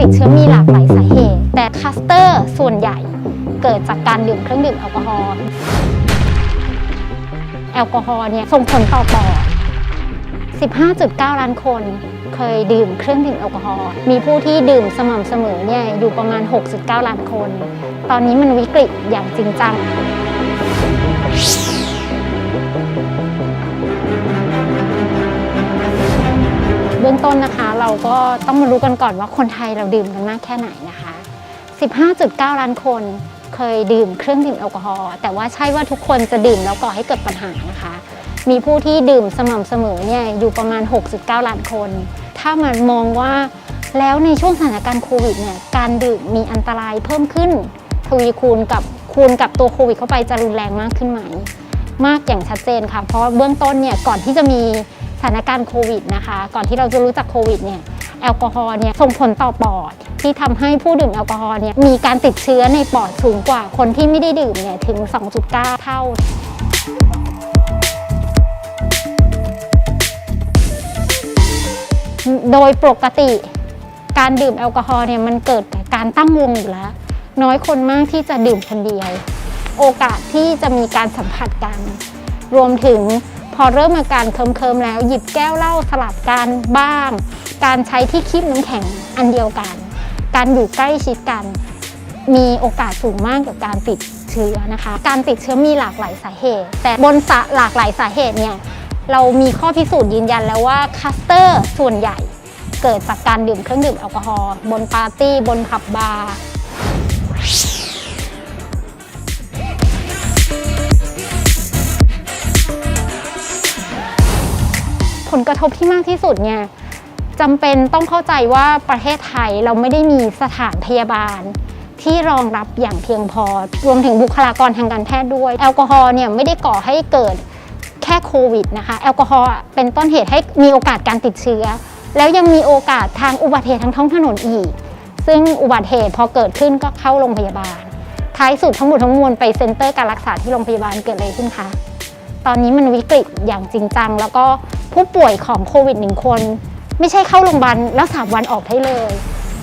ติดเชื้อมีหลากหลายสาเหตุ แต่คัสเตอร์ส่วนใหญ่เกิดจากการดื่มเครื่องดื่มแอลกอฮอล์แอลกอฮอล์เนี่ยส่งผลต่อปอด 15.9 ล้านคนเคยดื่มเครื่องดื่มแอลกอฮอล์ มีผู้ที่ดื่มสม่ำเสมอเนี่ยอยู่ประมาณ 6.9 ล้านคน ตอนนี้มันวิกฤตอย่างจริงจัง บื้องต้นนะคะ เราก็ต้องมารู้กันก่อนว่าคนไทยเราดื่มกันมากแค่ไหนนะคะ 15.9 ล้านคนเคยดื่มเครื่องดื่มแอลกอฮอล์แต่ว่าใช่ว่าทุกคนจะดื่มแล้วก่อให้เกิดปัญหานะคะ มีผู้ที่ดื่มสม่ำเสมอเนี่ยอยู่ประมาณ 6.9 ล้านคน ถ้ามันมองว่าแล้วในช่วงสถานการณ์โควิดเนี่ยการดื่มมีอันตรายเพิ่มขึ้นทวีคูณกับคูณกับตัวโควิดเข้าไปจะรุนแรงมากขึ้นไหม มากอย่างชัดเจนค่ะ เพราะเบื้องต้นเนี่ยก่อนที่จะมี ถานการณ์โควิดนะคะ ก่อนที่เราจะรู้จักโควิดเนี่ยแอลกอฮอล์เนี่ยส่งผลต่อปอด ที่ทำให้ผู้ดื่มแอลกอฮอล์เนี่ยมีการติดเชื้อในปอดสูงกว่าคนที่ไม่ได้ดื่มเนี่ยถึง 2.9 เท่าโดยปกติการดื่มแอลกอฮอล์เนี่ยมันเกิดจากการตั้งวงอยู่แล้ว น้อยคนมากที่จะดื่มคนเดียว โอกาสที่จะมีการสัมผัสกัน รวมถึง พอเริ่มอาการเคิมๆแล้ว หยิบแก้วเหล้าสลับกันบ้าง การใช้ที่คีบน้ำแข็งอันเดียวกัน การอยู่ใกล้ชิดกัน มีโอกาสสูงมากกับการติดเชื้อนะคะ การติดเชื้อมีหลากหลายสาเหตุ แต่บนสะหลากหลายสาเหตุเนี่ยเรามีข้อพิสูจน์ยืนยันแล้วว่าคัสเตอร์ส่วนใหญ่เกิดจากการดื่มเครื่องดื่มแอลกอฮอล์บนปาร์ตี้บนผับบาร์ ลกระทบที่มากที่สุดเนี่ยจำเป็นต้องเข้าใจว่าประเทศไทยเราไม่ได้มีสถานพยาบาล ที่รองรับอย่างเพียงพอ รวมถึงบุคลากรทางการแพทย์ด้วย แอลกอฮอล์เนี่ยไม่ได้ก่อให้เกิดแค่โควิดนะคะ แอลกอฮอล์เป็นต้นเหตุให้มีโอกาสการติดเชื้อ แล้วยังมีโอกาสทางอุบัติเหตุทางท้องถนนอีก ซึ่งอุบัติเหตุพอเกิดขึ้นก็เข้าโรงพยาบาล ท้ายสุดทั้งหมดทั้งมวลไปเซ็นเตอร์การรักษาที่โรงพยาบาลเกิดอะไรขึ้นคะ ตอนนี้มันวิกฤตอย่างจริงจัง แล้วก็ผู้ป่วยของโควิดหนึ่งคน ไม่ใช่เข้าโรงพยาบาลแล้วสามวันออกได้เลย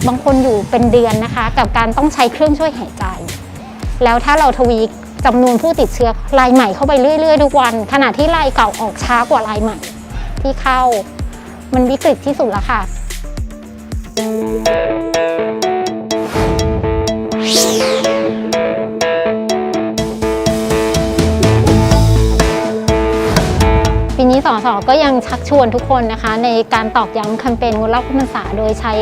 บางคนอยู่เป็นเดือนนะคะ กับการต้องใช้เครื่องช่วยหายใจ แล้วถ้าเราทวีจำนวนผู้ติดเชื้อรายใหม่เข้าไปเรื่อยๆทุกวัน ขณะที่รายเก่าออกช้ากว่ารายใหม่ที่เข้า มันวิกฤตที่สุดแล้วค่ะีนี้สสก็ยังชักชวนทุกคนนะคะ ในการตอกย้ำแคมเปญงดเหล้าเข้าพรรษาโดยใช้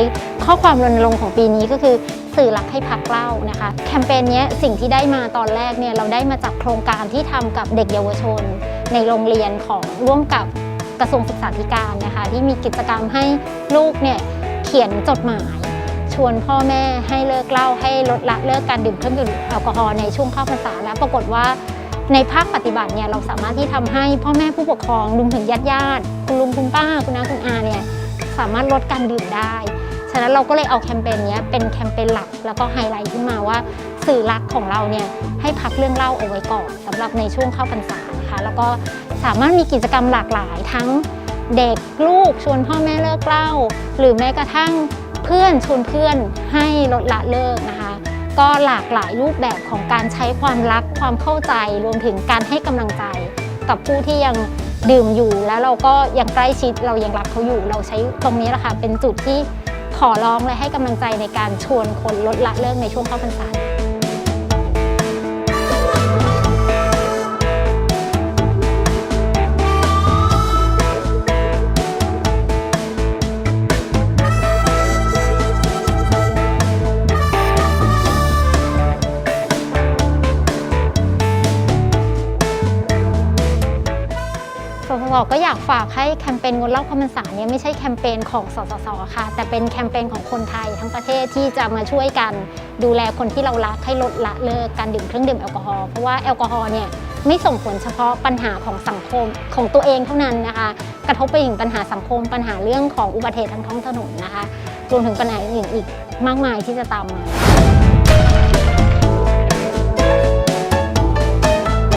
ข้อความรณรงค์ของปีนี้ก็คือสื่อรักให้พักเล้านะคะ แคมเปญนี้สิ่งที่ได้มาตอนแรกเนี่ยเราได้มาจากโครงการที่ทำกับเด็กเยาวชน ในโรงเรียนของร่วมกับกระทรวงศึกษาธิการนะคะ ที่มีกิจกรรมให้ลูกเนี่ยเขียนจดหมาย ชวนพ่อแม่ให้เลิกเหล้าให้ลดละเลิกการดื่มเครื่องดื่มแอลกอฮอล์ในช่วงเข้าพรรษาแล้วปรากฏว่า ในภาคปฏิบัติเนี่ยเราสามารถที่ทำให้พ่อแม่ผู้ปกครองรวมถึงญาติญาติๆคุณลุงคุณป้าคุณน้าคุณอาเนี่ยสามารถลดการดื่มได้ ฉะนั้นเราก็เลยเอาแคมเปญนี้เป็นแคมเปญหลักแล้วก็ไฮไลท์ขึ้นมาว่าสื่อหลักของเราเนี่ยให้พักเรื่องเล้าเอาไว้ก่อนสำหรับในช่วงเข้าพรรษานะคะแล้วก็สามารถมีกิจกรรมหลากหลายทั้งเด็กลูกชวนพ่อแม่เลิกเล้าหรือแม้กระทั่งเพื่อนชวนเพื่อนให้ลดละเลิกนะคะ ก็หลากหลายรูปแบบของการใช้ความรักความเข้าใจรวมถึงการให้กำลังใจ กับผู้ที่ยังดื่มอยู่แล้วเราก็ยังใกล้ชิดเรายังรักเขาอยู่ เราใช้ตรงนี้แหละค่ะเป็นจุดที่ขอร้องและให้กำลังใจในการชวนคนลดละเลิกในช่วงเข้าพรรษา ก็อยากฝากให้แคมเปญงดเหล้าเข้าพรรษาเนี่ยไม่ใช่แคมเปญของสสสค่ะ แต่เป็นแคมเปญของคนไทยทั้งประเทศที่จะมาช่วยกันดูแลคนที่เรารักให้ลดละเลิกการดื่มเครื่องดื่มแอลกอฮอล์เพราะว่าแอลกอฮอล์เนี่ยไม่ส่งผลเฉพาะปัญหาของสังคมของตัวเองเท่านั้นนะคะ กระทบไปถึงปัญหาสังคมปัญหาเรื่องของอุบัติเหตุทางท้องถนนนะคะรวมถึงปัญหาอื่นอีกมากมายที่จะตามมา